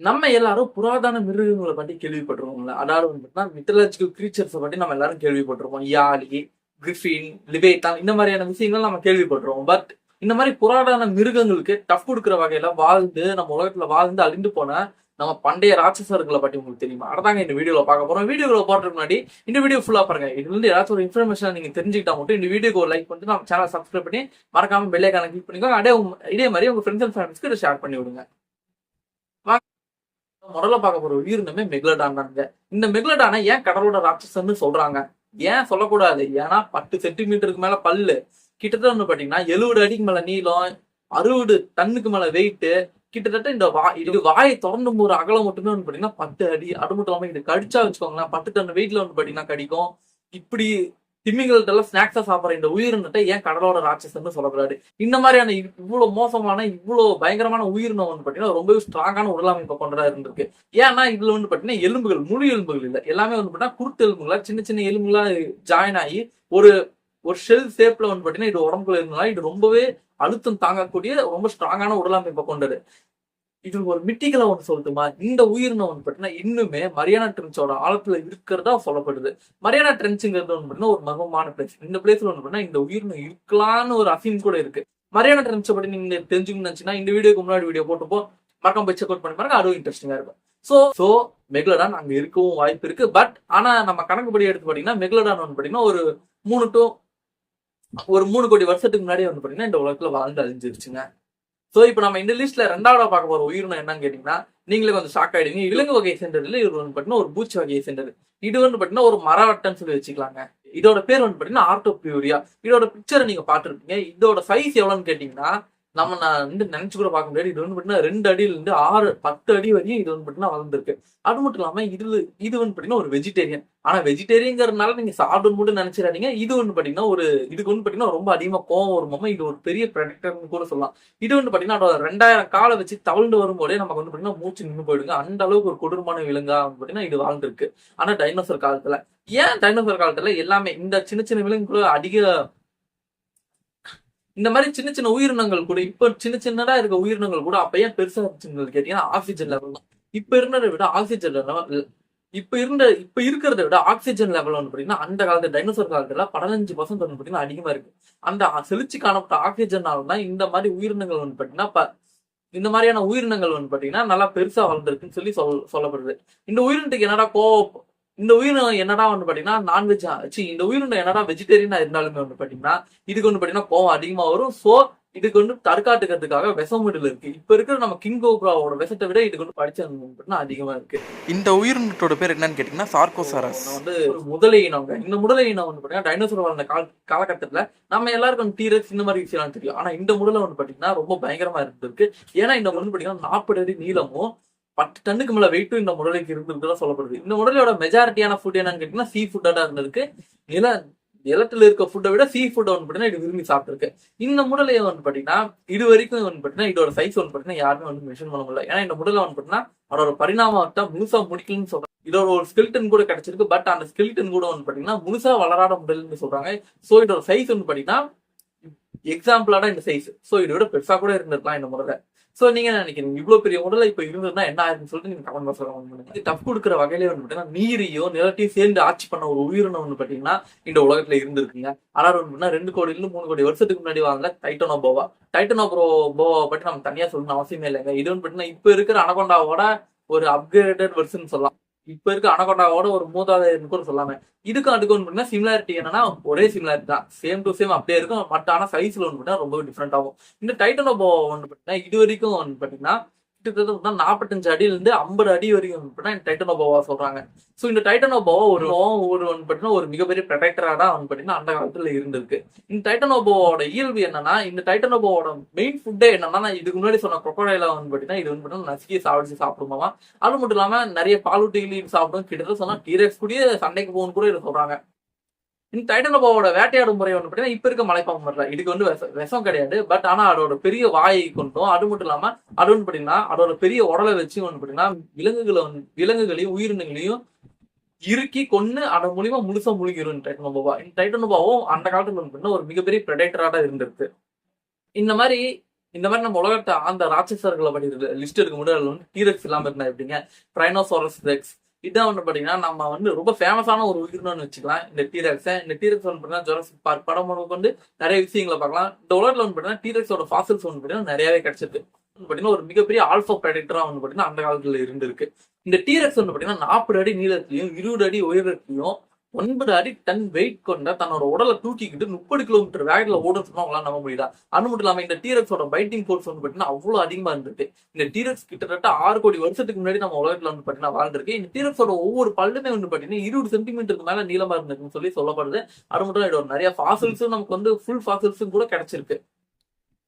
நம்ம எல்லாரும் புராதன மிருகங்களை பற்றி கேள்விப்பட்டிருக்கோம்ல அதாவது பார்த்தீங்கன்னா மித்தலாஜிக்கல் கிரீச்சர்ஸை பற்றி நம்ம எல்லாரும் கேள்விப்பட்டிருப்போம். யாலி கிரிஃபின் லிவேட்டான் இந்த மாதிரியான விஷயங்கள் நம்ம கேள்விப்பட்டிருக்கோம் பட் இந்த மாதிரி புராதன மிருகங்களுக்கு டஃப் கொடுக்குற வகையில வாழ்ந்து நம்ம உலகத்துல வாழ்ந்து அழிந்து போன நம்ம பண்டைய ராட்சசர்களை பற்றி உங்களுக்கு தெரியுமா? அதாங்க இந்த வீடியோவில் பார்க்க போறோம். வீடியோவில் போடுறதுக்கு முன்னாடி இந்த வீடியோ ஃபுல்லாக பாருங்க. இதுல இருந்து ஏதாச்சும் ஒரு இன்ஃபர்மேஷன் நீங்க தெரிஞ்சுக்கிட்டா மட்டும் இந்த வீடியோக்கு ஒரு லைக் பண்ணிட்டு நம்ம சேனல் சப்ஸ்கிரைப் பண்ணி மறக்காம பெல்லைக்கான கிளிக் பண்ணிக்கோங்க. அதே இதே மாதிரி உங்க ஃப்ரெண்ட்ஸ் அண்ட் ஃபேமிலிஸ்க்கு இதை ஷேர் பண்ணி விடுங்க. முதல்ல பார்க்க போற உயிரினமே மெகுலடான் இந்த மெகுலடானை ஏன் கடலோட ராட்சசன்னு சொல்றாங்க? ஏன் சொல்லக்கூடாது? ஏன்னா பத்து சென்டிமீட்டருக்கு மேல பல்லு. கிட்டத்தட்ட வந்து பாத்தீங்கன்னா எழுபது அடிக்கு மேல நீளம் அறுபது டன்னுக்கு மேல வெயிட்டு கிட்டத்தட்ட இந்த வா இது வாயை திறந்து ஒரு அகலம் மட்டுமே வந்து பாத்தீங்கன்னா பத்து அடி அது மட்டும் இல்லாம இது கடிச்சா வச்சுக்கோங்களேன் பத்து டன் வெயிட்ல வந்து பாத்தீங்கன்னா கடிக்கும். இப்படி திமிங்கல்ட்ட ஸ்நாக்ஸா சாப்பிட்ற இந்த உயிரினத்தை ஏன் கடலோட ராட்சசன்னு சொல்லக்கூடாது? இந்த மாதிரியான இவ்வளவு மோசமான இவ்வளவு பயங்கரமான உயிரினம் வந்து பாத்தீங்கன்னா ரொம்பவே ஸ்ட்ராங்கான உடலமைப்பை கொண்டதா இருந்திருக்கு. ஏன்னா இதுல வந்து பாத்தீங்கன்னா எலும்புகள் முழு எலும்புகள் இல்ல. எல்லாமே வந்து பாத்தீங்கன்னா குருத்து எலும்புகளா சின்ன சின்ன எலும்புகளா ஜாயின் ஆகி ஒரு ஒரு ஷெல் ஷேப்ல வந்து பாத்தீங்கன்னா இது உடம்புக்குள்ள இருந்தாலும் இது ரொம்பவே அழுத்தம் தாங்கக்கூடிய ரொம்ப ஸ்ட்ராங்கான உடலமைப்பை கொண்டது. இது ஒரு மிட்டிக்கலா ஒன்று சொல்லட்டுமா இந்த உயிரினம் ஒன்று பார்த்தீங்கன்னா இன்னுமே மரியானா ட்ரென்ச்சோட ஆழத்துல இருக்கிறதா சொல்லப்படுது. மரியானா ட்ரென்ச்சுங்கிறது ஒன்று பார்த்தீங்கன்னா ஒரு மர்மமான பிளேஸ் இந்த பிளேஸ்ல ஒன்று பார்த்தீங்கன்னா இந்த உயிரினம் இருக்கலாம்னு ஒரு அசீம் கூட இருக்கு. மரியானா ட்ரென்ச்சை பற்றி நீங்க தெரிஞ்சுக்கணும்னு நினைச்சீங்கன்னா இந்த வீடியோக்கு முன்னாடி வீடியோ போட்டப்போ மறக்காம போய் செக் அவுட் பண்ணி பாருங்க அதுவும் இன்ட்ரெஸ்டிங்கா இருக்கும். சோ சோ மெக்லடான் அங்க இருக்கவும் வாய்ப்பு இருக்கு. பட் ஆனா நம்ம கணக்குப்படி எடுத்து பாத்தீங்கன்னா மெக்லடான் ஒன்று பார்த்தீங்கன்னா ஒரு மூணு டு ஒரு மூணு கோடி வருஷத்துக்கு முன்னாடி வந்து பாத்தீங்கன்னா இந்த உலகத்துல வாழ்ந்து அழிஞ்சிருச்சுங்க. சோ இப்போ நம்ம இந்த லிஸ்ட்ல ரெண்டாவதா பார்க்க போற உயிரினம் என்னன்னு கேட்டீங்கன்னா நீங்களே கொஞ்சம் ஷாக் ஆயிடுவீங்க. விலங்கு வகை சேர்ந்ததுல இது வந்து பாத்தீங்கன்னா ஒரு பூச்சி வகையை சேர்ந்தது இது வந்து பாத்தீங்கன்னா ஒரு மரவட்டன்னு சொல்லி வச்சுக்கலாங்க. இதோட பேர் வந்து பாத்தீங்கன்னா ஆர்டோபியூரியா இதோட பிக்சரை நீங்க பாத்துருப்பீங்க இதோட சைஸ் எவ்வளவுன்னு கேட்டீங்கன்னா நம்ம நான் வந்து நினைச்சு கூட பார்க்க முடியாது. இது வந்து பாத்தீங்கன்னா ரெண்டு அடியில இருந்து ஆறு பத்து அடி வரையும் இது வந்து பாத்தீங்கன்னா வளர்ந்துருக்கு. அது மட்டும் இல்லாம இது இது வந்து பாத்தீங்கன்னா ஒரு வெஜிடேரியன் ஆனா வெஜிடேரியங்கிறதுனால நீங்க சாப்பிடணும் மட்டும் நினைச்சிடாதீங்க. இது வந்து பாத்தீங்கன்னா ஒரு இதுக்கு வந்து பாத்தீங்கன்னா ரொம்ப அதிகமா கோவம் வருமாம இது ஒரு பெரிய ப்ரொடக்டர்னு கூட சொல்லலாம். இது வந்து பாத்தீங்கன்னா அதோட ரெண்டாயிரம் காலை வச்சு தவழ்ந்து வரும்போதே நமக்கு வந்து பாத்தீங்கன்னா மூச்சு நின்று போயிடுங்க. அந்த அளவுக்கு ஒரு கொடூரமான விலங்கா பாத்தீங்கன்னா இது வாழ்ந்துருக்கு ஆனா டைனோசர் காலத்துல. ஏன் டைனோசர் காலத்துல எல்லாமே இந்த சின்ன சின்ன விலங்குகளும் அதிக இந்த மாதிரி சின்ன சின்ன உயிரினங்கள் கூட இப்ப சின்ன சின்னதா இருக்க உயிரினங்கள் கூட அப்ப ஏன் பெருசா இருந்துச்சுன்னு கேட்டீங்கன்னா ஆக்சிஜன் லெவல் தான். இப்ப இருந்ததை விட ஆக்சிஜன் லெவல் இப்ப இருந்த இப்ப இருக்கிறத விட ஆக்சிஜன் லெவல் வந்து பாத்தீங்கன்னா அந்த காலத்துல டைனோசர் காலத்துல பதினஞ்சு பர்சன்ட் வந்து பாத்தீங்கன்னா அதிகமா இருக்கு. அந்த செழிச்சு காணப்பட்ட ஆக்சிஜனால தான் இந்த மாதிரி உயிரினங்கள் வந்து பாத்தீங்கன்னா இந்த மாதிரியான உயிரினங்கள் வந்து பாத்தீங்கன்னா நல்லா பெருசா வளர்ந்துருக்குன்னு சொல்லி சொல் சொல்லப்படுது. இந்த உயிரினத்துக்கு என்னடா கோவம்? இந்த உயிரினம் என்னடா வந்து பாத்தீங்கன்னா நான்வெஜ் சி இந்த உயிரினம் என்னடா வெஜிடேரியனா இருந்தாலுமே வந்து பாத்தீங்கன்னா இதுக்கு வந்து பாத்தீங்கன்னா கோவம் அதிகமா வரும். சோ இதுக்கு வந்து தற்காட்டுக்கிறதுக்காக விஷமுடில் இருக்கு. இப்ப இருக்கிற நம்ம கிங் கோப்ராவோட விஷத்தை விட இதுக்கு வந்து படிச்ச அதிகமா இருக்கு. இந்த உயிரினத்தோட பேர் என்னன்னு கேட்டீங்கன்னா சார்கோசாரஸ் வந்து முதலை இனங்க இந்த முதலை இனம் வந்து பாத்தீங்கன்னா டைனோசர் வாழ்ந்த கால காலகட்டத்துல நம்ம எல்லாருக்கும் டீரக்ஸ் இந்த மாதிரி விஷயம் தெரியும். ஆனா இந்த முதலை வந்து பாத்தீங்கன்னா ரொம்ப பயங்கரமா இருந்திருக்கு. ஏன்னா இந்த வந்து பாத்தீங்கன்னா நாற்பது அடி நீளமும் பத்து டன்னுக்கு மேல வெயிட்டும் இந்த முடலைக்கு இருந்திருக்கிறதா சொல்லப்படுது. இந்த முடலையோட மெஜாரிட்டியான ஃபுட் என்னன்னு கேட்டீங்கன்னா சீ ஃபுட்டாக இருந்திருக்கு நில நிலத்துல இருக்க ஃபுட்டை விட சீ ஃபுட்டை வந்து பார்த்தீங்கன்னா இது விரும்பி சாப்பிட்டுருக்கு. இந்த முடலை வந்து பார்த்தீங்கன்னா இது வரைக்கும் வந்து பார்த்தீங்கன்னா இதோட சைஸ் வந்து பார்த்தீங்கன்னா யாருமே வந்து மிஷின் பண்ண முடியல. ஏன்னா இந்த முடலை வந்து பார்த்தீங்கன்னா அதோட பரிணாமத்தை முழுசா முடிக்கலன்னு சொல்றாங்க. இதோட ஒரு ஸ்கெல்டன் கூட கிடைச்சிருக்கு. பட் அந்த ஸ்கெல்டன் கூட வந்து பார்த்தீங்கன்னா முழுசா வளராத முதல்னு சொல்றாங்க. ஸோ இதோட சைஸ் வந்து பார்த்தீங்கன்னா எக்ஸாம்பிளான இந்த சைஸ் ஸோ இதோட பெருசா கூட இருந்திருக்கலாம் இந்த முதல்ல சோ நீங்க நினைக்கிறீங்க? இவ்வளவு பெரிய உடலை இப்ப இருந்ததுன்னா என்ன ஆயிருன்னு சொல்லிட்டு நீங்க கமெண்ட் பாக்ஸ்ல கமெண்ட் பண்ணுங்க. டஃப் கொடுக்குற வகையிலே வந்து பாத்தீங்கன்னா நீரையும் நிலத்தையும் சேர்ந்து ஆட்சி பண்ண ஒரு உயிரினம் வந்து பாத்தீங்கன்னா இந்த உலகத்துல இருந்திருக்குங்க. ஆனா வந்து ரெண்டு கோடியில மூணு கோடி வருஷத்துக்கு முன்னாடி வாழ்ந்த டைட்டனோ போவா டைட்டனோ ப்ரோ போவா பற்றி நம்ம தனியா சொல்லணும் அவசியமே இல்லைங்க. இது வந்து பாத்தீங்கன்னா இப்ப இருக்கிற அனகொண்டாவோட ஒரு அப்கிரேடட் வெர்ஷன் சொல்லலாம். இப்ப இருக்க அனகொண்டாவோட ஒரு மூதாதையர்னு கூட சொல்லாம. இதுக்கும் அதுக்கு ஒன்று பாத்தீங்கன்னா சிமிலாரிட்டி என்னன்னா ஒரே சிமிலாரிட்டி தான். சேம் டு சேம் அப்படியே இருக்கும். பட் ஆனா சைஸ்ல ஒன்று பண்ணா ரொம்ப டிஃப்ரெண்ட் ஆகும். இந்த டைட்டன் ஒன்று வந்து இது வரைக்கும் ஒன்று பார்த்தீங்கன்னா கிட்டத்தட்ட நாற்பத்தஞ்சு அடியிலிருந்து ஐம்பது அடி வரைக்கும் வந்து பாத்தீங்கன்னா இந்த சொல்றாங்க. ஸோ இந்த டைட்டனோபோவா ஒரு ஒரு வந்து பார்த்தீங்கன்னா ஒரு மிகப்பெரிய ப்ரொடெக்டராக தான் வந்து பார்த்தீங்கன்னா அந்த காலத்தில் இருந்திருக்கு. இந்த டைட்டனோபோவோட இயல்பு என்னன்னா இந்த டைட்டனோபோவோட மெயின் ஃபுட்டே என்னன்னா நான் இதுக்கு முன்னாடி சொன்ன crocodile வந்து பார்த்தீங்கன்னா இது வந்து பார்த்தீங்கன்னா நசுக்கி சாப்பிடுச்சு சாப்பிடுமாமா. அது மட்டும் இல்லாமல் நிறைய பாலூட்டிகளையும் சாப்பிடும். கிட்டத்தட்ட சொன்னா டீரெக்ஸ் கூடிய சண்டைக்கு போகணும்னு கூட இதை சொல்றாங்க. இந்த டைட்டனோபாவோட வேட்டையாடும் முறை ஒன்று பாத்தீங்கன்னா இப்போ இருக்க மலைப்பாம்பு வரல இதுக்கு வந்து விஷம் கிடையாது. பட் ஆனா அதோட பெரிய வாயை கொண்டும் அது மட்டும் இல்லாம அது ஒன்று பார்த்தீங்கன்னா அதோட பெரிய உடலை வச்சு ஒன்று பாத்தீங்கன்னா விலங்குகளை வந்து விலங்குகளையும் உயிரினங்களையும் இறுக்கி கொண்டு அதன் மூலியமா முழுசா முழுகிடும் டைட்டனோபாவா இந்த டைட்டனோபாவும் அந்த காலத்துல பார்த்தீங்கன்னா ஒரு மிகப்பெரிய ப்ரெடேட்டராக இருந்திருக்கு. இந்த மாதிரி இந்த மாதிரி நம்ம உலகத்தை அந்த ராட்சசர்களை படி லிஸ்ட் எடுக்க முடியாது வந்து டீரெக்ஸ் இல்லாம இருந்தா எப்படிங்க? ட்ரைனோசாரஸ் ரெக்ஸ் இதான் வந்து பாத்தீங்கன்னா நம்ம வந்து ரொம்ப ஃபேமஸான ஒரு உயிரினம்னு வச்சுக்கலாம். இந்த டீரக்ஸ் இந்த டீரக்ஸ் வந்து பாத்தீங்கன்னா ஜொரசிக் பார்க் படம் வந்து நிறைய விஷயங்களை பார்க்கலாம். இந்த உலகத்துல வந்து பாத்தீங்கன்னா டீரக்ஸோட ஃபாசில்ஸ் வந்து பாத்தீங்கன்னா நிறையவே கிடைச்சிருக்கு. பாத்தீங்கன்னா ஒரு மிகப்பெரிய ஆல்ஃபா ப்ரெடிக்டரா வந்து பாத்தீங்கன்னா அந்த காலத்துல இருந்திருக்கு. இந்த டீரக்ஸ் வந்து பாத்தீங்கன்னா நாற்பது அடி நீளத்திலையும் இருபது அடி உயரத்திலையும் ஒன்பது அடி டன் வெயிட் கொண்ட தன்னோட உடலை தூக்கிக்கிட்டு முப்பது கிலோமீட்டர் வேகத்துல ஓடும் சொன்னா அவங்களால நம்ப முடியுதா? அது மட்டும் இல்லாம இந்த டீரக்ஸோட பைட்டிங் ஃபோர்ஸ் வந்து பாத்தீங்கன்னா அவ்வளவு அதிகமா இருந்துட்டு இந்த டீரக்ஸ் கிட்டத்தட்ட ஆறு கோடி வருஷத்துக்கு முன்னாடி நம்ம உலகத்துல வந்து பாத்தீங்கன்னா வாழ்ந்திருக்கு. இந்த டீரக்ஸோட ஒவ்வொரு பல்லுமே வந்து பாத்தீங்கன்னா இருபது சென்டிமீட்டருக்கு மேல நீளமா இருந்திருக்குன்னு சொல்லி சொல்லப்படுது. அது மட்டும் இல்ல இதோட நிறைய ஃபாசில்ஸும் நமக்கு வந்து ஃபுல் ஃபாசில்ஸும் கூட கிடைச்சிருக்கு.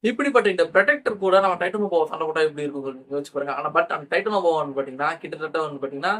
இப்படிப்பட்ட இந்த ப்ரொடெக்டர் கூட நம்ம டைட்டனோபோவை சண்டை போட்டா எப்படி இருக்கும் யோசிச்சு பாருங்க. ஆனா பட் அந்த டைட்டனோபோ வந்து பாத்தீங்கன்னா கிட்டத்தட்ட வந்து பாத்தீங்கன்னா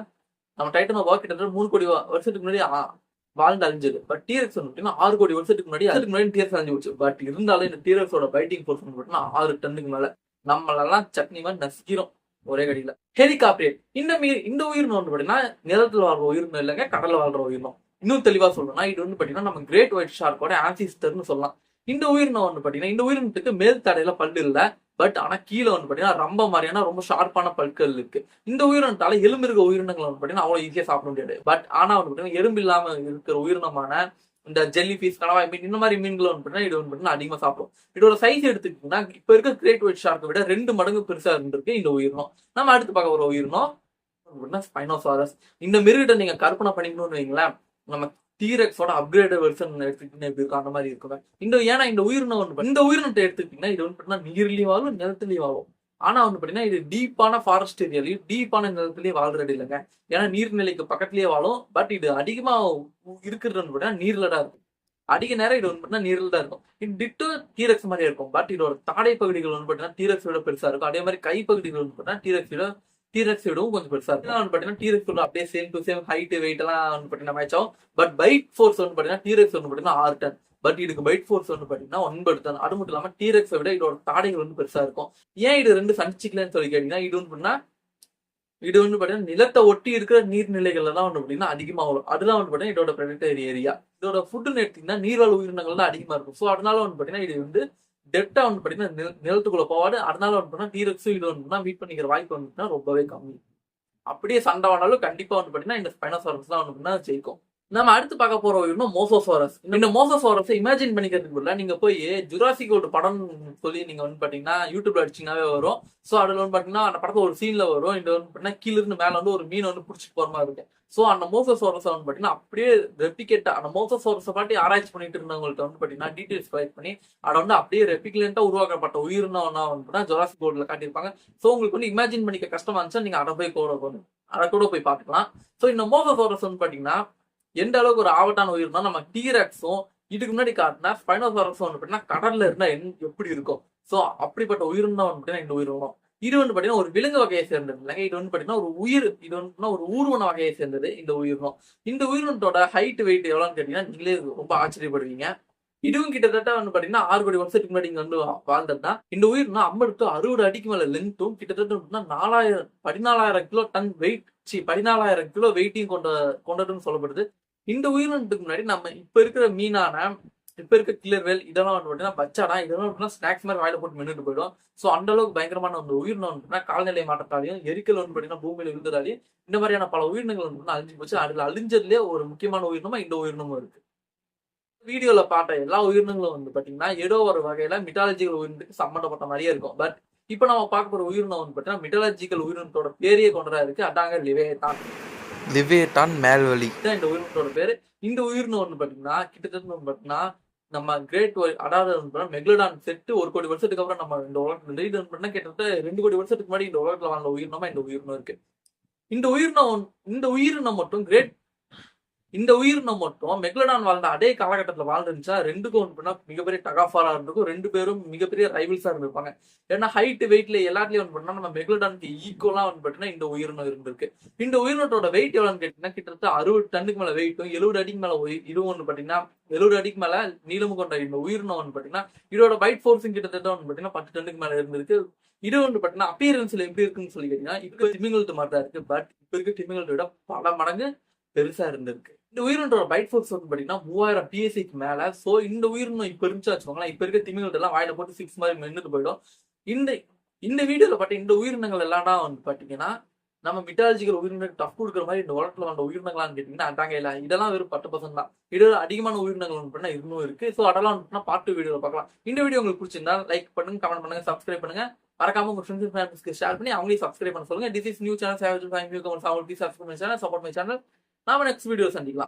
நம்ம டைட்டனோபா கிட்டத்தட்ட மூணு கோடி வருஷத்துக்கு முன்னாடி வாழ்ந்து அழிஞ்சது. பட் டீரக்ஸ் வந்து ஆறு கோடி வருஷத்துக்கு முன்னாடி அதுக்கு முன்னாடி டீரக்ஸ் அழிஞ்சு போச்சு. பட் இருந்தாலும் இந்த டீரக்ஸோட பைட்டிங் ஃபோர்ஸ் பார்த்தீங்கன்னா ஆறு டன்னுக்கு மேல. நம்மளெல்லாம் சட்னி மாதிரி நசிக்கிறோம் ஒரே கடியில. ஹெலிகாப்டர் இந்த மீ- இந்த உயிரினம் வந்து பார்த்தீங்கன்னா நிலத்தில் வாழ்ற உயிரினம் இல்லைங்க கடலில் வாழ்ற உயிரினம். இன்னும் தெளிவா சொல்லணும்னா இது வந்து பார்த்தீங்கன்னா நம்ம கிரேட் ஒயிட் ஷார்க்கோட ஆன்சிஸ்டர்னு சொல்லலாம். இந்த உயிரினம் வந்து பார்த்தீங்கன்னா இந்த உயிரினத்துக்கு மேல் தடையில பல்லு இல்லை. பட் ஆனா கீழே வந்து பாத்தீங்கன்னா ரொம்ப மாதிரியான ரொம்ப ஷார்ப்பான பற்கள் இருக்கு. இந்த உயிரினத்தால எலும்பு இருக்க உயிரினங்களை வந்து பாத்தீங்கன்னா அவ்வளவு ஈஸியா சாப்பிட முடியாது. பட் ஆனா வந்து பாத்தீங்கன்னா எறும்பு இல்லாம இருக்கிற உயிரினமான இந்த ஜெல்லி பீஸ் கனவாய் மீன் இந்த மாதிரி மீன்களை வந்து பாத்தீங்கன்னா இது வந்து பாத்தீங்கன்னா அதிகமா சாப்பிடும். இதோட சைஸ் எடுத்துக்கிட்டீங்கன்னா இப்ப இருக்க கிரேட் ஒயிட் ஷார்க்கை விட ரெண்டு மடங்கு பெருசா இருந்திருக்கு இந்த உயிரினம். நம்ம அடுத்து பார்க்க ஒரு உயிரினம் ஸ்பைனோசாரஸ் இந்த மிருகிட்ட நீங்க கற்பனை பண்ணிக்கணும்னு வைங்களேன் நம்ம டீரெக்ஸோட அப்கிரேட் வெர்ஷன் எடுத்துக்கிட்டீங்கன்னா எப்படி இருக்கும் அந்த மாதிரி இருக்கும். இந்த ஏன்னா இந்த உயிரினம் ஒன்று இந்த உயிரினத்தை எடுத்துக்கிட்டீங்கன்னா இது வந்து பாத்தீங்கன்னா நீர்லயும் வாழும் நிலத்துலயும் வாழும். ஆனா வந்து பாத்தீங்கன்னா இது டீப்பான ஃபாரஸ்ட் ஏரியாலையும் டீப்பான நிலத்திலேயே வாழ்றது இல்லைங்க. ஏன்னா நீர்நிலைக்கு பக்கத்துலயே வாழும் பட் இது அதிகமா இருக்கிறது வந்து பாத்தீங்கன்னா நீர்ல தான் இருக்கும். அதிக நேரம் இது வந்து பாத்தீங்கன்னா நீர்ல தான் இருக்கும். இது டிட்டு டீரக்ஸ் மாதிரியே இருக்கும் பட் இதோட தாடை பகுதிகள் வந்து பாத்தீங்கன்னா டீரக்ஸோட பெருசா இருக்கும். அதே மாதிரி கைப்பகுதிகள் வந்து பாத்தீங்கன்னா டீரக்ஸ் டீரக்ஸ் விடவும் கொஞ்சம் பெருசா இருக்கும் வந்து பாத்தீங்கன்னா டீரக்ஸ் ஒன்று அப்படியே same to same height weight எல்லாம் வந்து பாத்தீங்கன்னா மேட்ச் ஆகும். பட் பைட் ஃபோர்ஸ் வந்து பாத்தீங்கன்னா டீரக்ஸ் வந்து பாத்தீங்கன்னா ஆறு டன் பட் இதுக்கு பைட் ஃபோர்ஸ் வந்து பாத்தீங்கன்னா ஒன்பது டன் அது மட்டும் இல்லாம டீரெக்ஸை விட இதோட தாடைகள் வந்து பெருசா இருக்கும். ஏன் இது ரெண்டு சந்திச்சிக்கலன்னு சொல்லி கேட்டீங்கன்னா இது வந்து பாத்தீங்கன்னா இது வந்து பாத்தீங்கன்னா நிலத்தை ஒட்டி இருக்கிற நீர்நிலைகள்ல தான் வந்து பாத்தீங்கன்னா அதிகமா வரும். அதுதான் வந்து பாத்தீங்கன்னா இதோட பிரெடிட்டரி ஏரியா இதோட ஃபுட்டுன்னு எடுத்தீங்கன்னா நீர்வாழ் உயிரினங்கள் தான் அதிகமா இருக்கும். ஸோ அதனால வந்து பாத்தீங்கன்னா இது வந்து டெப்டா வந்து பார்த்தீங்கன்னா நிலத்துக்குள்ள போவாது அதனால வந்து பாத்தீங்கன்னா டீரக்ஸும் இது வந்து மீட் பண்ணிக்கிற வாய்ப்பு வந்து ரொம்பவே கம்மி. அப்படியே சண்டை ஆனாலும் கண்டிப்பா வந்து பார்த்தீங்கன்னா இந்த ஸ்பைனோசாரஸ் தான் வந்து பாத்தீங்கன்னா ஜெயிக்கும். நம்ம அடுத்து பார்க்க போறோம் இன்னும் மோசோசோரஸ். இந்த மோசோசோரஸ் இமேஜின் பண்ணிக்கிறதுக்கு பதிலா நீங்க போய் ஜுராசிக் ஒரு படம் சொல்லி நீங்க வந்து பாத்தீங்கன்னா யூடியூப்ல அடிச்சிங்கனாவே வரும். ஸோ அதுல வந்து பாத்தீங்கன்னா அந்த படத்துல ஒரு சீன்ல வரும். இந்த வந்து பாத்தீங்கன்னா கீழ இருந்து மேல வந்து ஒரு மீன் வந்து பிடிச்சிட்டு போற மாதிரி இருக்கு ஸோ அந்த மோசோசோரஸ் வந்து பாத்தீங்கன்னா அப்படியே ரெப்ளிகேட்டா அந்த மோசோசோரஸை பாட்டி ஆராய்ச்சி பண்ணிட்டு இருந்தவங்கள்ட்ட வந்து பாத்தீங்கன்னா டீடைல்ஸ் கலெக்ட் பண்ணி அதை வந்து அப்படியே ரெப்ளிகேட்டா உருவாக்கப்பட்ட உயிரினம் வந்து பாத்தீங்கன்னா ஜொராசிக் போர்டில் காட்டியிருப்பாங்க. ஸோ உங்களுக்கு வந்து இமேஜின் பண்ணிக்க கஷ்டமா இருந்துச்சா நீங்க அதை போய் கூட போகணும் அதை கூட போய் பார்த்துக்கலாம். ஸோ இந்த மோசோசோரஸ் வந்து பாத்தீங்கன்னா எந்த அளவுக்கு ஒரு ஆபத்தான உயிர் தான் நம்ம டீரக்ஸும் இதுக்கு முன்னாடி காட்டினா ஸ்பைனோசாரஸும் அப்படின்னா பாத்தீங்கன்னா கடல்ல இருந்தா என்- எப்படி இருக்கும்? ஸோ அப்படிப்பட்ட உயிரினம் தான் வந்து பாத்தீங்கன்னா இந்த உயிரினம் இது வந்து பாத்தீங்கன்னா ஒரு விலங்கு வகையை சேர்ந்தது இல்லைங்க இது வந்து பாத்தீங்கன்னா ஒரு உயிர் இது வந்து ஒரு ஊர்வன வகையை சேர்ந்தது இந்த உயிரினம் இந்த உயிரினத்தோட ஹைட் வெயிட் எவ்வளோன்னு கேட்டீங்கன்னா நீங்களே ரொம்ப ஆச்சரியப்படுவீங்க. இதுவும் கிட்டத்தட்ட வந்து பாத்தீங்கன்னா ஆறு கோடி வருஷத்துக்கு முன்னாடி இங்க வந்து வாழ்ந்ததுன்னா இந்த உயிர்னா ஐம்பது டு அறுபது அடிக்கு மேல லென்த்தும் கிட்டத்தட்ட வந்து நாலாயிரம் பதினாலாயிரம் கிலோ டன் வெயிட் சி பதினாலாயிரம் கிலோ வெயிட்டையும் கொண்ட கொண்டதுன்னு சொல்லப்படுது. இந்த உயிரினத்துக்கு முன்னாடி நம்ம இப்ப இருக்கிற மீனான இப்ப இருக்க கிளர்வேல் வேல் இதெல்லாம் வந்து பார்த்தீங்கன்னா பச்சாடா இதெல்லாம் அப்படின்னா ஸ்நாக்ஸ் மாதிரி வாயில போட்டு மென்னுட்டு போயிடும். சோ அந்த அளவுக்கு பயங்கரமான ஒரு உயிரினம் வந்து கால்நிலை மாற்றத்தாலையும் எரிக்கல் வந்து பார்த்தீங்கன்னா பூமியில இருந்ததாலையும் இந்த மாதிரியான பல உயிரினங்கள் வந்து அழிஞ்சு போச்சு. அதுல அழிஞ்சதுலயே ஒரு முக்கியமான உயிரினமா இந்த உயிரினமும் இருக்கு. வீடியோல பார்த்த எல்லா உயிரினங்களும் வந்து பாத்தீங்கன்னா ஏதோ ஒரு வகையில மிட்டாலஜிக்கல் உயிரினத்துக்கு சம்மந்தப்பட்ட மாதிரியே இருக்கும். பட் இப்ப நம்ம பார்க்க போற உயிரினம் வந்து பாத்தீங்கன்னா மிட்டாலஜிக்கல் உயிரினத்தோட பேரையே கொண்டதா இருக்கு. அதாங்க லிவே தான் லிவேட்டான் மேல்வழி. இதுதான் இந்த உயிரினத்தோட பேரு. இந்த உயிரினம் ஒன்று பாத்தீங்கன்னா கிட்டத்தட்ட வந்து பாத்தீங்கன்னா நம்ம கிரேட் அதாவது வந்து மெக்லடான் செட்டு ஒரு கோடி வருஷத்துக்கு அப்புறம் நம்ம இந்த உலகத்துல இருந்து இது கிட்டத்தட்ட ரெண்டு கோடி வருஷத்துக்கு முன்னாடி இந்த உலகத்துல வாழ்ந்த உயிரினமா இந்த உயிரினம் இருக்கு. இந்த உயிரினம் இந்த உயிரினம் மட்டும் கிரேட் இந்த உயிரினம் மட்டும் மெக்லடான் வாழ்ந்த அதே காலகட்டத்தில் வாழ்ந்துருந்துச்சா? ரெண்டுக்கும் ஒன்று மிகப்பெரிய டகாஃபாரா இருந்திருக்கும். ரெண்டு பேரும் மிகப்பெரிய ரைவல்ஸா இருந்திருப்பாங்க. ஏன்னா ஹைட் வெயிட்ல எல்லாத்துலயும் ஒன்று பாத்தீங்கன்னா நம்ம மெக்லடானுக்கு ஈக்குவலா வந்து பண்ணினா இந்த உயிரினம் இருந்திருக்கு. இந்த உயிரினத்தோட வெயிட் எவ்வளோன்னு கேட்டீங்கன்னா கிட்டத்தட்ட அறுபது டன்னுக்கு மேல வெயிட்டும் எழுபது அடிக்கு மேல உயி- இதுவும் ஒன்று பாத்தீங்கன்னா எழுபது அடிக்கு மேல நீளம் கொண்ட இந்த உயிரினம் வந்து பாத்தீங்கன்னா இதோட பைட் ஃபோர்ஸும் கிட்டத்தட்ட ஒன்று பாத்தீங்கன்னா பத்து டன்னுக்கு மேல இருந்திருக்கு. இது ஒன்று பாத்தீங்கன்னா அப்பியரன்ஸ்ல எப்படி இருக்குன்னு சொல்லி கேட்டீங்கன்னா இப்போ திமிங்கலத்து மாதிரி தான் இருக்கு. பட் இப்போ இருக்க திமிங்கலத்தை விட பல மடங்கு பெருசா இருந்திருக்கு. இந்த உயிரினத்தோட பைட் ஃபோர்ஸ் வந்து பார்த்தீங்கன்னா மூவாயிரம் பிஎஸ்சிக்கு மேலே. ஸோ இந்த உயிரினம் இப்போ இருந்துச்சு வச்சுக்கோங்களேன். இப்போ இருக்க திமிங்கலத்தை எல்லாம் வாயில போட்டு சிக்ஸ் மாதிரி மென்னுட்டு போயிடும். இந்த இந்த வீடியோவில் பார்த்து இந்த உயிரினங்கள் எல்லாம்டா வந்து பார்த்தீங்கன்னா நம்ம மிட்டாலஜிக்கல் உயிரினங்கள் டஃப் கொடுக்குற மாதிரி இந்த உலகத்தில் வந்த உயிரினங்களான்னு கேட்டிங்கன்னா அதாங்க இல்லை இதெல்லாம் வெறும் பத்து பர்சன்ட் தான். இதில் அதிகமான உயிரினங்கள் வந்து பண்ணால் இன்னும் இருக்கு. ஸோ அதெல்லாம் வந்து பாட்டு வீடியோவில் பார்க்கலாம் இந்த வீடியோ உங்களுக்கு பிடிச்சிருந்தா லைக் பண்ணுங்க கமெண்ட் பண்ணுங்க சப்ஸ்கிரைப் பண்ணுங்க. மறக்காம உங்க ஃப்ரெண்ட்ஸ் ஃபேமிலிஸ்க்கு ஷேர் பண்ணி அவங்களையும் சப்ஸ்கிரைப் பண்ண சொல்லுங்க. This is new channel save five view comments அவங்களுக்கு subscribe channel support my channel நாம நெக்ஸ்ட் வீடியோ சந்திக்கலாம்.